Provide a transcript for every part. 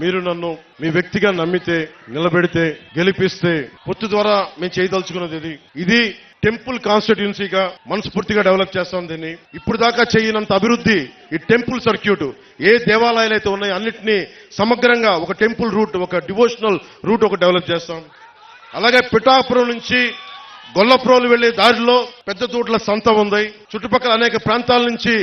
మీరు నన్ను మీ వ్యక్తిగా నమ్మితే నిలబెడితే గెలిపిస్తే పొత్తు ద్వారా మేము చేయదలుచుకున్నది ఇది. ఇది టెంపుల్ కాన్స్టిట్యున్సీగా మనస్ఫూర్తిగా డెవలప్ చేస్తాం దీన్ని. ఇప్పుడు దాకా చేయనంత అభివృద్ధి ఈ టెంపుల్ సర్క్యూట్ ఏ దేవాలయాలు అయితే ఉన్నాయో అన్నింటినీ సమగ్రంగా ఒక టెంపుల్ రూట్ ఒక డివోషనల్ రూట్ ఒక డెవలప్ చేస్తాం. అలాగే పిఠాపురం నుంచి గొల్లప్రోలు వెళ్ళే దారిలో పెద్ద తోటల సంత ఉంది. చుట్టుపక్కల అనేక ప్రాంతాల నుంచి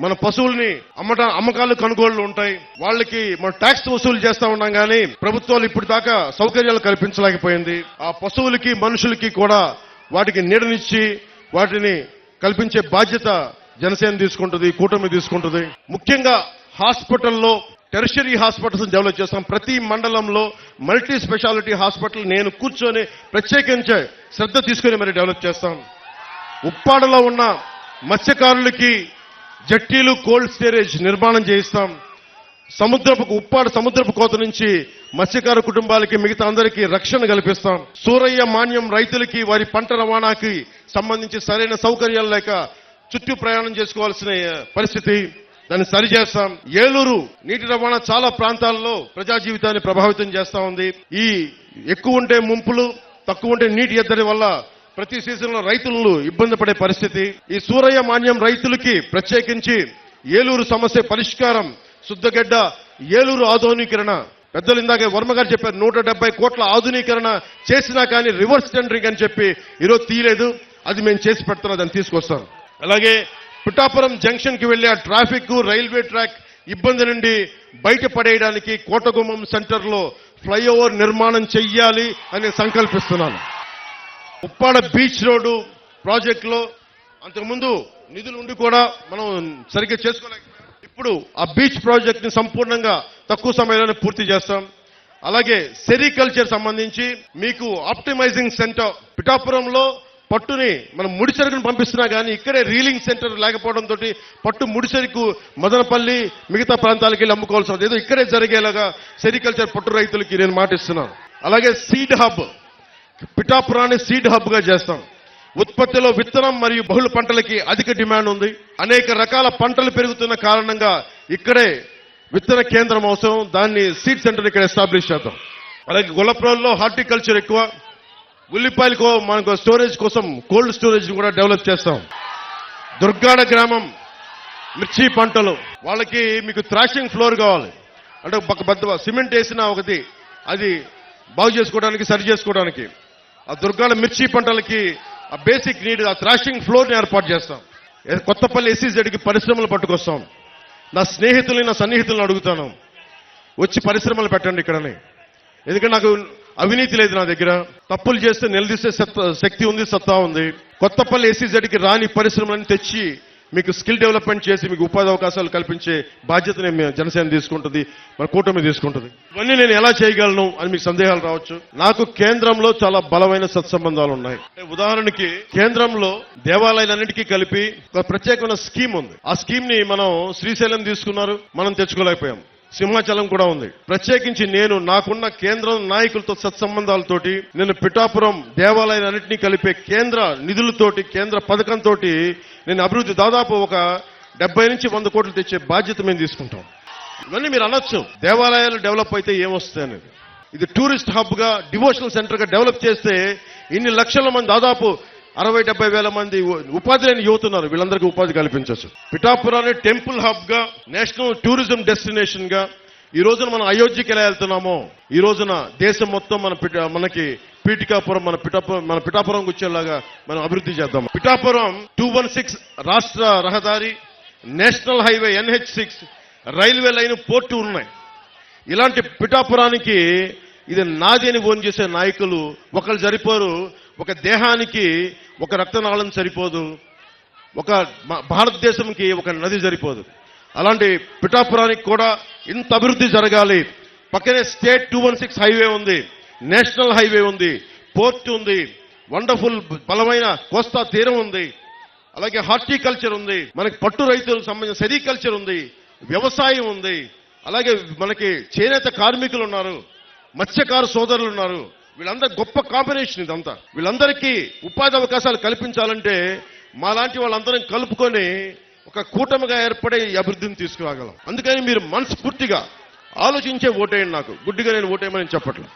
మన పశువుల్ని అమ్మట అమ్మకాలు కొనుగోళ్ళు ఉంటాయి. వాళ్ళకి మనం ట్యాక్స్ వసూలు చేస్తా ఉన్నాం కానీ ప్రభుత్వాలు ఇప్పుడు దాకా సౌకర్యాలు కల్పించలేకపోయింది. ఆ పశువులకి మనుషులకి కూడా వాటికి నీడనిచ్చి వాటిని కల్పించే బాధ్యత జనసేన తీసుకుంటుంది కూటమి తీసుకుంటుంది. ముఖ్యంగా హాస్పిటల్లో టెరిషరీ హాస్పిటల్స్ డెవలప్ చేస్తాం. ప్రతి మండలంలో మల్టీ స్పెషాలిటీ హాస్పిటల్ నేను కూర్చొని ప్రత్యేకించే శ్రద్ధ తీసుకొని మరి డెవలప్ చేస్తాం. ఉప్పాడలో ఉన్న మత్స్యకారులకి జట్టీలు కోల్డ్ స్టోరేజ్ నిర్మాణం చేయిస్తాం. సముద్రపు ఉప్పాడు సముద్రపు కోత నుంచి మత్స్యకార కుటుంబాలకి మిగతా అందరికీ రక్షణ కల్పిస్తాం. సూరయ్య మాన్యం రైతులకి వారి పంట రవాణాకి సంబంధించి సరైన సౌకర్యాలు లేక చుట్టూ ప్రయాణం చేసుకోవాల్సిన పరిస్థితి దాన్ని సరిచేస్తాం. ఏలూరు నీటి రవాణా చాలా ప్రాంతాల్లో ప్రజా జీవితాన్ని ప్రభావితం చేస్తా ఉంది. ఈ ఎక్కువ ఉంటే ముంపులు తక్కువ ఉంటే నీటి ఎద్దడి వల్ల ప్రతి సీజన్లో రైతులు ఇబ్బంది పడే పరిస్థితి. ఈ సూరయ్య మాన్యం రైతులకి ప్రత్యేకించి ఏలూరు సమస్య పరిష్కారం. శుద్ధగడ్డ ఏలూరు ఆధునీకరణ. పెద్దలు ఇందాక వర్మ గారు చెప్పారు నూట డెబ్బై కోట్ల ఆధునీకరణ చేసినా కానీ రివర్స్ టెండరింగ్ అని చెప్పి ఈరోజు తీయలేదు. అది మేము చేసి పెడుతున్నాం దాన్ని తీసుకొస్తాం అలాగే పిఠాపురం జంక్షన్కి ఆ ట్రాఫిక్ రైల్వే ట్రాక్ ఇబ్బంది నుండి బయటపడేయడానికి కోటగుమ్మం సెంటర్లో ఫ్లైఓవర్ నిర్మాణం చెయ్యాలి అని సంకల్పిస్తున్నాను. ఉప్పాడ బీచ్ రోడ్డు ప్రాజెక్ట్లో అంతకుముందు నిధులు ఉండి కూడా మనం సరిగ్గా చేసుకోలేక ఇప్పుడు ఆ బీచ్ ప్రాజెక్ట్ని సంపూర్ణంగా తక్కువ సమయంలోనే పూర్తి చేస్తాం. అలాగే సెరికల్చర్ సంబంధించి మీకు ఆప్టిమైజింగ్ సెంటర్ పిఠాపురంలో పట్టుని మనం ముడిసరుకుని పంపిస్తున్నా కానీ ఇక్కడే రీలింగ్ సెంటర్ లేకపోవడం తోటి పట్టు ముడిసరుకు మదనపల్లి మిగతా ప్రాంతాలకు వెళ్ళి అమ్ముకోవాల్సి ఏదో ఇక్కడే జరిగేలాగా సెరికల్చర్ పట్టు రైతులకి నేను మాటిస్తున్నాను. అలాగే సీడ్ హబ్ పిఠాపురాన్ని సీడ్ హబ్గా చేస్తాం. ఉత్పత్తిలో విత్తనం మరియు బహుళ పంటలకి అధిక డిమాండ్ ఉంది. అనేక రకాల పంటలు పెరుగుతున్న కారణంగా ఇక్కడే విత్తన కేంద్రం అవసరం. దాన్ని సీడ్ సెంటర్ ఇక్కడ ఎస్టాబ్లిష్ చేద్దాం. అలాగే గుల్లప్రోల్లో హార్టికల్చర్ ఎక్కువ. ఉల్లిపాయలు మనకు స్టోరేజ్ కోసం కోల్డ్ స్టోరేజ్ కూడా డెవలప్ చేస్తాం. దుర్గాడ గ్రామం మిర్చి పంటలు. వాళ్ళకి మీకు థ్రాషింగ్ ఫ్లోర్ కావాలి. అంటే ఒక పెద్ద సిమెంట్ వేసిన ఒకటి అది బాగు చేసుకోవడానికి సరి చేసుకోవడానికి. ఆ దుర్గాల మిర్చి పంటలకి ఆ బేసిక్ నీడ్ ఆ థ్రాషింగ్ ఫ్లోర్ ఏర్పాటు చేస్తాం. కొత్తపల్లి ఎస్సీజెడ్కి పరిశ్రమలు పట్టుకొస్తాం. నా స్నేహితుల్ని నా సన్నిహితులను అడుగుతాను. వచ్చి పరిశ్రమలు పెట్టండి ఇక్కడని. ఎందుకంటే నాకు అవినీతి లేదు నా దగ్గర. తప్పులు చేస్తే నిలదీసే సత్తా- శక్తి ఉంది సత్తా ఉంది. కొత్తపల్లి ఎస్సీజెడ్కి రాని పరిశ్రమలను తెచ్చి మీకు స్కిల్ డెవలప్మెంట్ చేసి మీకు ఉపాధి అవకాశాలు కల్పించే బాధ్యతని మేము జనసేన తీసుకుంటుంది మన కూటమి తీసుకుంటుంది. ఇవన్నీ నేను ఎలా చేయగలను అని మీకు సందేహాలు రావచ్చు. నాకు కేంద్రంలో చాలా బలమైన సత్సంబంధాలు ఉన్నాయి. అంటే ఉదాహరణకి కేంద్రంలో దేవాలయాలన్నిటికీ కలిపి ఒక ప్రత్యేకమైన స్కీమ్ ఉంది. ఆ స్కీమ్ని మనం శ్రీశైలం తీసుకున్నారు మనం తెచ్చుకోలేకపోయాం. సింహాచలం కూడా ఉంది. ప్రత్యేకించి నేను నాకున్న కేంద్రం నాయకులతో సత్సంబంధాలతోటి నేను పిఠాపురం దేవాలయాలన్నింటినీ కలిపే కేంద్ర నిధులతోటి కేంద్ర పథకంతో నేను అభివృద్ధి దాదాపు ఒక డెబ్బై నుంచి వంద కోట్లు తెచ్చే బాధ్యత మేము తీసుకుంటాం. ఇవన్నీ మీరు అనొచ్చు. దేవాలయాలు డెవలప్ అయితే ఏమొస్తాయి అనేది. ఇది టూరిస్ట్ హబ్గా డివోషనల్ సెంటర్గా డెవలప్ చేస్తే ఇన్ని లక్షల మంది దాదాపు అరవై డెబ్బై వేల మంది ఉపాధి లేని యువత ఉన్నారు వీళ్ళందరికీ ఉపాధి కల్పించవచ్చు. పిఠాపురాన్ని టెంపుల్ హబ్గా నేషనల్ టూరిజం డెస్టినేషన్గా ఈ రోజున మనం అయోధ్యకి ఎలా వెళ్తున్నామో ఈ రోజున దేశం మొత్తం మన పిఠ- మనకి పీఠికాపురం మన పిఠాపురం మన పిఠాపురం వచ్చేలాగా మనం అభివృద్ధి చేద్దాం. పిఠాపురం టూ వన్ సిక్స్ రాష్ట్ర రహదారి national highway NH six railway line port ఉన్నాయి. ఇలాంటి పిఠాపురానికి ఇది నాదేని ఫోన్ చేసే నాయకులు ఒకళ్ళు సరిపోరు ఒక దేహానికి ఒక రక్తనాళం సరిపోదు. ఒక భారతదేశంకి ఒక నది సరిపోదు. అలాంటి పిఠాపురానికి కూడా ఇంత అభివృద్ధి జరగాలి. పక్కనే state two one six highway ఉంది. నేషనల్ హైవే ఉంది. పోర్ట్ ఉంది. వండర్ఫుల్ బలమైన కోస్తా తీరం ఉంది. అలాగే హార్టికల్చర్ ఉంది. మనకి పట్టు రైతులకు సంబంధించిన సెరికల్చర్ ఉంది. వ్యవసాయం ఉంది. అలాగే మనకి చేనేత కార్మికులు ఉన్నారు. మత్స్యకార సోదరులు ఉన్నారు. వీళ్ళందరూ గొప్ప కాంబినేషన్ ఇదంతా. వీళ్ళందరికీ ఉపాధి అవకాశాలు కల్పించాలంటే మాలాంటి వాళ్ళందరం కలుపుకొని ఒక కూటమిగా ఏర్పడే అభివృద్ధిని తీసుకురాగలం. అందుకని మీరు మనస్ఫూర్తిగా ఆలోచించే ఓటేయండి నాకు. గుడ్డిగా నేను ఓటేయమని చెప్పట్లేదు